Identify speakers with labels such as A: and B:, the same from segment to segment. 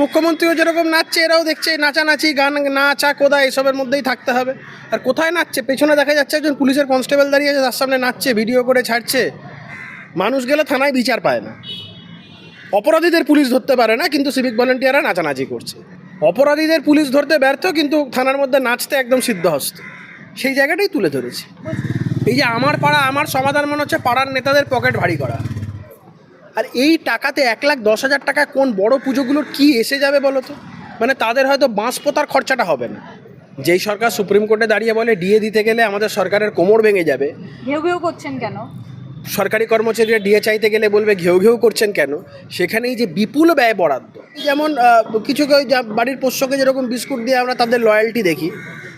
A: মুখ্যমন্ত্রীও যেরকম নাচছে, এরাও দেখছে নাচানাচি, গান নাচা কোদা এসবের মধ্যেই থাকতে হবে। আর কোথায় নাচছে? পেছনে দেখা যাচ্ছে একজন পুলিশের কনস্টেবল দাঁড়িয়ে আছে, তার সামনে নাচছে, ভিডিও করে ছাড়ছে। মানুষ গেলে থানায় বিচার পায় না। অপরাধীদের পুলিশ ধরতে পারে না, কিন্তু সিভিক ভলেন্টিয়াররা নাচানাচি করছে। অপরাধীদের পুলিশ ধরতে ব্যর্থ, কিন্তু থানার মধ্যে নাচতে একদম সিদ্ধহস্ত। সেই জায়গাটাই তুলে ধরেছি। এই যে আমার পাড়া, আমার সমাধান মনে হচ্ছে পাড়ার নেতাদের পকেট ভারী করা। আর এই টাকাতে এক লাখ দশ হাজার টাকা কোন বড় পুজোগুলোর কি এসে যাবে বলো তো? মানে তাদের হয়তো বাঁশ পোতার খরচাটা হবে না। যেই সরকার সুপ্রিম কোর্টে দাঁড়িয়ে বলে ডিএ দিতে গেলে আমাদের সরকারের কোমর ভেঙে যাবে।
B: ঘেউ ঘেউ করছেন কেন?
A: সরকারি কর্মচারীরা ডিএ চাইতে গেলে বলবে ঘেউ ঘেউ করছেন কেন? সেখানেই যে বিপুল ব্যয় বরাদ্দ। যেমন কিছু বাড়ির পোষ্যকে যেরকম বিস্কুট দিয়ে আমরা তাদের লয়্যালটি দেখি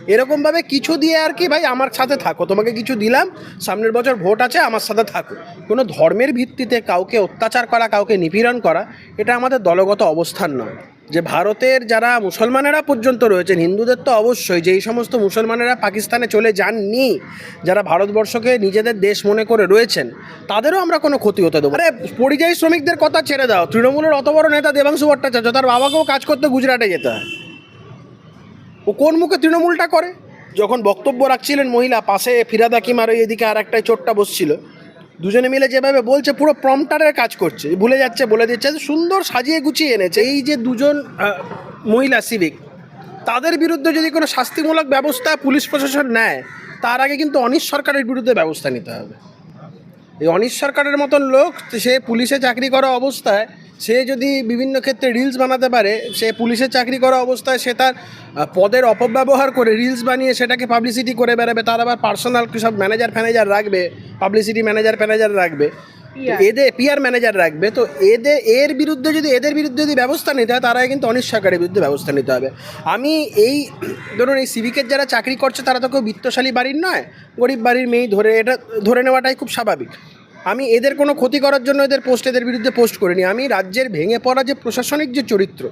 A: এরকমভাবে কিছু দিয়ে আর কি, ভাই, আমার সাথে থাকো, তোমাকে কিছু দিলাম, সামনের বছর ভোট আছে, আমার সাথে থাকো। কোনো ধর্মের ভিত্তিতে কাউকে অত্যাচার করা, কাউকে নিপীড়ন করা, এটা আমাদের দলগত অবস্থান নয়। যে ভারতের যারা মুসলমানেরা পর্যন্ত রয়েছেন, হিন্দুদের তো অবশ্যই, যে এই সমস্ত মুসলমানেরা পাকিস্তানে চলে যাননি, যারা ভারতবর্ষকে নিজেদের দেশ মনে করে রয়েছেন, তাদেরও আমরা কোনো ক্ষতি হতে দেবো আরে, পরিযায়ী শ্রমিকদের কথা ছেড়ে দাও, তৃণমূলের অত বড় নেতা দেবাংশু ভট্টাচার্য, তার বাবাকেও কাজ করতে গুজরাটে যেতে হয়। ও কোন মুখে তৃণমূলটা করে? যখন বক্তব্য রাখছিলেন মহিলা, পাশে ফিরাদা কিমার ওই এদিকে আর একটা চোটটা বসছিল। দুজনে মিলে যেভাবে বলছে, পুরো প্রম্পটারের কাজ করছে। ভুলে যাচ্ছে, বলে দিচ্ছে সুন্দর সাজিয়ে গুছিয়ে এনেছে। এই যে দুজন মহিলা সিভিক তাদের বিরুদ্ধে যদি কোনো শাস্তিমূলক ব্যবস্থা পুলিশ প্রশাসন নেয়, তার আগে কিন্তু অনিশ সরকারের বিরুদ্ধে ব্যবস্থা নিতে হবে। এই অনিশ সরকারের মতন লোক, সে পুলিশে চাকরি করা অবস্থায় সে যদি বিভিন্ন ক্ষেত্রে রিলস বানাতে পারে সে পুলিশের চাকরি করা অবস্থায় সে তার পদের অপব্যবহার করে রিলস বানিয়ে সেটাকে পাবলিসিটি করে বেড়াবে তার আবার পার্সোনাল সব ম্যানেজার ফ্যানেজার রাখবে পাবলিসিটি ম্যানেজার ফ্যানেজার রাখবে। এদের পিআর ম্যানেজার রাখবে। তো এদের এর বিরুদ্ধে যদি এদের বিরুদ্ধে যদি ব্যবস্থা নিতে হয় তার কিন্তু অনিশ সরকারের বিরুদ্ধে ব্যবস্থা নিতে হবে। আমি এই ধরুন এই সিভিকের যারা চাকরি করছে তারা তো কেউ বিত্তশালী বাড়ির নয় গরিব বাড়ির মেয়েই ধরে এটা ধরে নেওয়াটাই খুব স্বাভাবিক। আমি এদের কোনো ক্ষতি করার জন্য এদের পোস্ট এদের বিরুদ্ধে পোস্ট করিনি। আমি রাজ্যের ভেঙে পড়া যে প্রশাসনিক যে চরিত্র,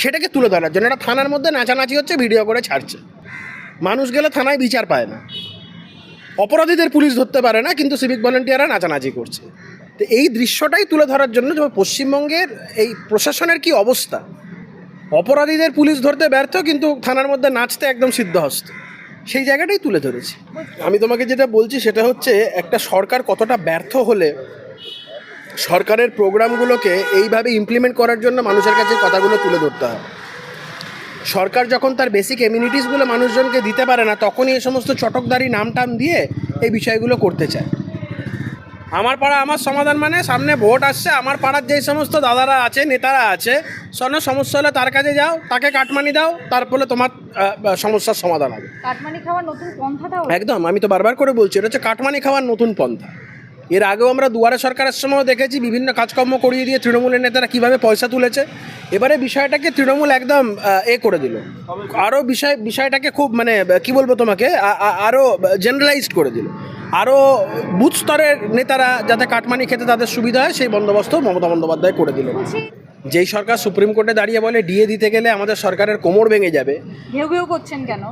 A: সেটাকে তুলে ধরার জন্য। এটা থানার মধ্যে নাচানাচি হচ্ছে ভিডিও করে ছাড়ছে। মানুষ গেলে থানায় বিচার পায় না। অপরাধীদের পুলিশ ধরতে পারে না, কিন্তু সিভিক ভলেন্টিয়াররা নাচানাচি করছে। তো এই দৃশ্যটাই তুলে ধরার জন্য যে পশ্চিমবঙ্গের এই প্রশাসনের কি অবস্থা? অপরাধীদের পুলিশ ধরতে ব্যর্থ, কিন্তু থানার মধ্যে নাচতে একদম সিদ্ধহস্ত। সেই জায়গাটাই তুলে ধরেছি। আমি তোমাকে যেটা বলছি সেটা হচ্ছে একটা সরকার কতটা ব্যর্থ হলে সরকারের প্রোগ্রামগুলোকে এইভাবে ইমপ্লিমেন্ট করার জন্য মানুষের কাছে কথাগুলো তুলে ধরতে হয়। সরকার যখন তার বেসিক এমিউনিটিসগুলো মানুষজনকে দিতে পারে না, তখনই এই সমস্ত চটকদারি নাম টাম দিয়ে এই বিষয়গুলো করতে চায়। আমার পাড়া আমার সমাধান মানে সামনে ভোট আসছে আমার পাড়ার যেই সমস্ত দাদারা আছে নেতারা আছে স্বর্ণ সমস্যা হলে তার কাছে যাও তাকে কাটমানি দাও তারপরে তোমার সমস্যার সমাধান হবে।
B: কাটমানি খাওয়ার নতুন পন্থাটা
A: একদম আমি তো বারবার করে বলছি এটা হচ্ছে কাটমানি খাওয়ার নতুন পন্থা। এর আগেও আমরা দুয়ারে সরকারের সময়ও দেখেছি, বিভিন্ন কাজকর্ম করিয়ে দিয়ে তৃণমূলের নেতারা কীভাবে পয়সা তুলেছে। এবারে বিষয়টাকে তৃণমূল একদম এ করে দিল। আরও বিষয়, বিষয়টাকে খুব মানে কি বলব তোমাকে আরও জেনারেলাইজড করে দিল। আরও বুথ স্তরের নেতারা যাতে কাটমানি খেতে তাদের সুবিধা হয়, সেই বন্দোবস্ত মমতা বন্দ্যোপাধ্যায় করে দিল। যেই সরকার সুপ্রিম কোর্টে দাঁড়িয়ে বলে ডিএ দিতে গেলে আমাদের সরকারের কোমর ভেঙে যাবে।
B: ঘেউ ঘেউ করছেন কেন?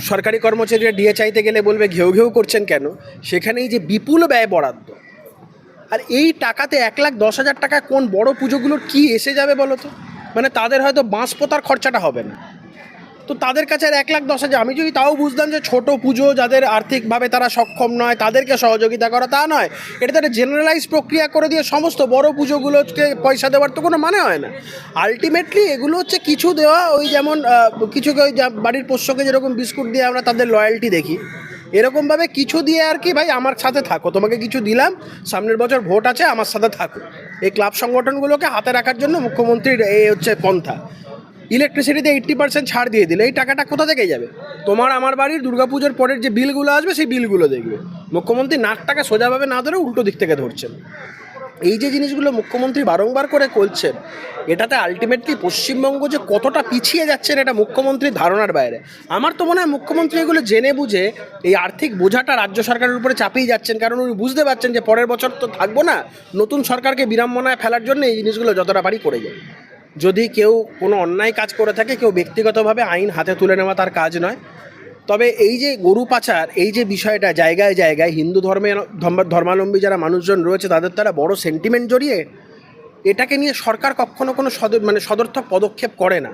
A: সরকারি কর্মচারীরা ডিএ চাইতে গেলে বলবে, ঘেউ ঘেউ করছেন কেন? সেখানেই যে বিপুল ব্যয় বরাদ্দ। আর এই টাকাতে এক লাখ দশ হাজার টাকা কোন বড় পুজোগুলোর কি এসে যাবে বলো তো? মানে তাদের হয়তো বাঁশ পোতার খরচাটা হবে না। তো তাদের কাছে আর এক লাখ দশ হাজার। আমি যদি তাও বুঝতাম যে ছোট পুজো যাদের আর্থিকভাবে তারা সক্ষম নয়, তাদেরকে সহযোগিতা করা তা নয়, এটা তো একটা জেনারেলাইজ প্রক্রিয়া করে দিয়ে সমস্ত বড় পুজোগুলোকে পয়সা দেওয়ার তো কোনো মানে হয় না। আলটিমেটলি এগুলো হচ্ছে কিছু দেওয়া, ওই যেমন কিছু যা- বাড়ির পোষ্যকে যেরকম বিস্কুট দিয়ে আমরা তাদের লয়্যালটি দেখি। এরকমভাবে কিছু দিয়ে আর কি, ভাই, আমার সাথে থাকো, তোমাকে কিছু দিলাম, সামনের বছর ভোট আছে, আমার সাথে থাকো। এই ক্লাব সংগঠনগুলোকে হাতে রাখার জন্য মুখ্যমন্ত্রীর এই হচ্ছে পন্থা। ইলেকট্রিসিটিতে এইট্টি পার্সেন্ট ছাড় দিয়ে দিলে, এই টাকাটা কোথা থেকে যাবে? তোমার আমার বাড়ির দুর্গাপুজোর পরের যে বিলগুলো আসবে, সেই বিলগুলো দেখবে। মুখ্যমন্ত্রী নাকটাকে সোজাভাবে না ধরে উল্টো দিক থেকে ধরছেন। এই যে জিনিসগুলো মুখ্যমন্ত্রী বারংবার করে করছেন এটাতে আলটিমেটলি পশ্চিমবঙ্গ যে কতটা পিছিয়ে যাচ্ছেন এটা মুখ্যমন্ত্রীর ধারণার বাইরে। আমার তো মনে হয় মুখ্যমন্ত্রী এগুলো জেনে বুঝে এই আর্থিক বোঝাটা রাজ্য সরকারের উপরে চাপিয়ে যাচ্ছেন, কারণ উনি বুঝতে পারছেন যে পরের বছর তো থাকব না, নতুন সরকারকে বিড়ম্বনায় ফেলার জন্য এই জিনিসগুলো যতটা পারি করে যায় যদি কেউ কোনো অন্যায় কাজ করে থাকে, কেউ ব্যক্তিগতভাবে আইন হাতে তুলে নেওয়া তার কাজ নয়। তবে এই যে গরু পাচার, এই যে বিষয়টা জায়গায় জায়গায় হিন্দু ধর্মে ধর্মাবলম্বী যারা মানুষজন রয়েছে, তাদের তারা বড় সেন্টিমেন্ট জড়িয়ে এটাকে নিয়ে সরকার কখনো কোনো সদ মানে সদর্থক পদক্ষেপ করে না।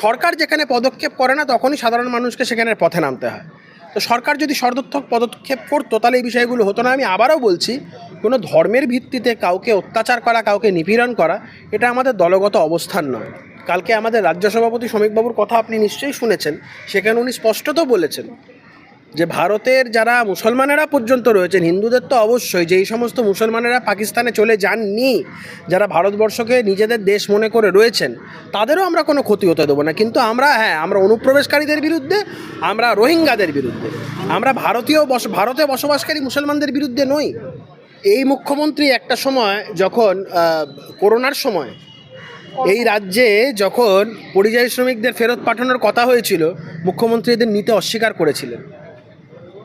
A: সরকার যেখানে পদক্ষেপ করে না, তখনই সাধারণ মানুষকে সেখানে পথে নামতে হয়। তো সরকার যদি সদর্থক পদক্ষেপ করতো, তাহলে এই বিষয়গুলো হতো না। আমি আবারও বলছি কোনো ধর্মের ভিত্তিতে কাউকে অত্যাচার করা, কাউকে নিপীড়ন করা, এটা আমাদের দলগত অবস্থান নয়। কালকে আমাদের রাজ্য সভাপতি শ্রমিকবাবুর কথা আপনি নিশ্চয়ই শুনেছেন, সেখানে উনি স্পষ্টত বলেছেন যে ভারতের যারা মুসলমানেরা পর্যন্ত রয়েছেন, হিন্দুদের তো অবশ্যই যেই সমস্ত মুসলমানেরা পাকিস্তানে চলে যাননি, যারা ভারতবর্ষকে নিজেদের দেশ মনে করে রয়েছেন, তাদেরও আমরা কোনো ক্ষতি হতে দেবো না। কিন্তু আমরা হ্যাঁ আমরা অনুপ্রবেশকারীদের বিরুদ্ধে, আমরা রোহিঙ্গাদের বিরুদ্ধে, আমরা ভারতীয় বস, ভারতে বসবাসকারী মুসলমানদের বিরুদ্ধে নই। এই মুখ্যমন্ত্রী একটা সময় যখন করোনার সময়, এই রাজ্যে যখন পরিযায়ী শ্রমিকদের ফেরত পাঠানোর কথা হয়েছিল, মুখ্যমন্ত্রী এদের নিতে অস্বীকার করেছিলেন।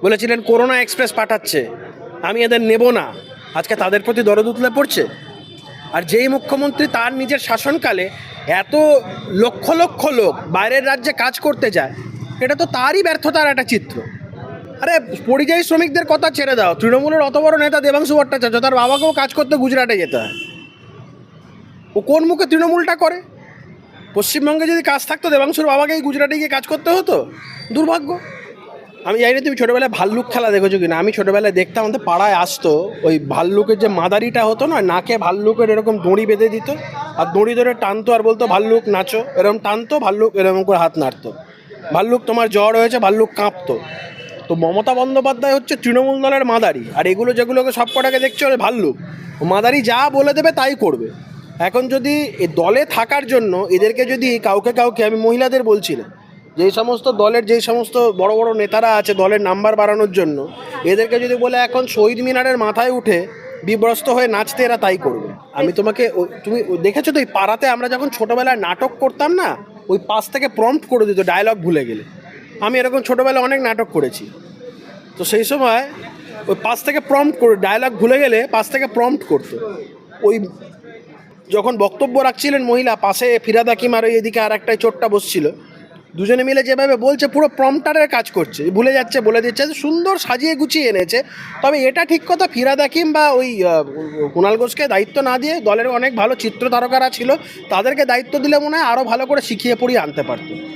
A: বলেছিলেন, করোনা এক্সপ্রেস পাঠাচ্ছে, আমি এদের নেব না। আজকে তাদের প্রতি দরদ উতলে পড়ছে। আর যেই মুখ্যমন্ত্রী তার নিজের শাসনকালে এত লক্ষ লক্ষ লোক বাইরের রাজ্যে কাজ করতে যায়, এটা তো তারই ব্যর্থতার একটা চিত্র। আরে, পরিযায়ী শ্রমিকদের কথা ছেড়ে দাও। তৃণমূলের অত বড় নেতা দেবাংশু ভট্টাচার্য, তার বাবাকেও কাজ করতে গুজরাটে যেতে হয়। ও কোন মুখে তৃণমূলটা করে? পশ্চিমবঙ্গে যদি কাজ থাকতো, দেবাংশুর বাবাকেই গুজরাটে গিয়ে কাজ করতে হতো? দুর্ভাগ্য। আমি জানি না, তুমি ছোটোবেলায় ভাল্লুক খেলা দেখেছ কিনা। আমি ছোটোবেলায় দেখতাম, আমাদের পাড়ায় আসতো, ওই ভাল্লুকের যে মাদারিটা হতো না, নাকে ভাল্লুকের এরকম দড়ি বেঁধে দিত, আর দড়ি ধরে টানতো আর বলতো, ভাল্লুক, নাচো। এরকম টানতো, ভাল্লুক এরকম করে হাত নাড়তো। ভাল্লুক, তোমার জ্বর হয়েছে, ভাল্লুক কাঁপতো। তো মমতা বন্দ্যোপাধ্যায় হচ্ছে তৃণমূল দলের মাদারি। আর এগুলো যেগুলোকে সব কটাকে দেখছ ওই ভাল্লুক। মাদারি যা বলে দেবে তাই করবে। এখন যদি দলে থাকার জন্য এদেরকে যদি কাউকে কাউকে, আমি মহিলাদের বলছি না, যেই সমস্ত দলের যেই সমস্ত বড় বড় নেতারা আছে দলের নাম্বার বাড়ানোর জন্য, এদেরকে যদি বলে এখন শহীদ মিনারের মাথায় উঠে বিব্রস্ত হয়ে নাচতে এরা তাই করবে। আমি তোমাকে তুমি দেখেছ তো এই পাড়াতে আমরা যখন ছোটোবেলায় নাটক করতাম না, ওই পাশ থেকে প্রম্পট করে দিত ডায়লগ ভুলে গেলে। আমি এরকম ছোটোবেলায় অনেক নাটক করেছি। তো সেই সময় ওই পাশ থেকে প্রম্পট করে ডায়লগ ভুলে গেলে পাশ থেকে প্রম্পট করতো। ওই যখন বক্তব্য রাখছিলেন মহিলা, পাশে ফিরাদ হাকিম আর ওই এদিকে আর একটাই চোটটা বসছিল। দুজনে মিলে যেভাবে বলছে, পুরো প্রম্পটারের কাজ করছে। ভুলে যাচ্ছে, বলে দিচ্ছে, সুন্দর সাজিয়ে গুছিয়ে এনেছে। তবে এটা ঠিক কথা ফিরাদ হাকিম বা ওই কুণাল ঘোষকে দায়িত্ব না দিয়ে দলের অনেক ভালো চিত্র তারকারা ছিল, তাদেরকে দায়িত্ব দিলে মনে হয় আরও ভালো করে শিখিয়ে পড়িয়ে আনতে পারতো।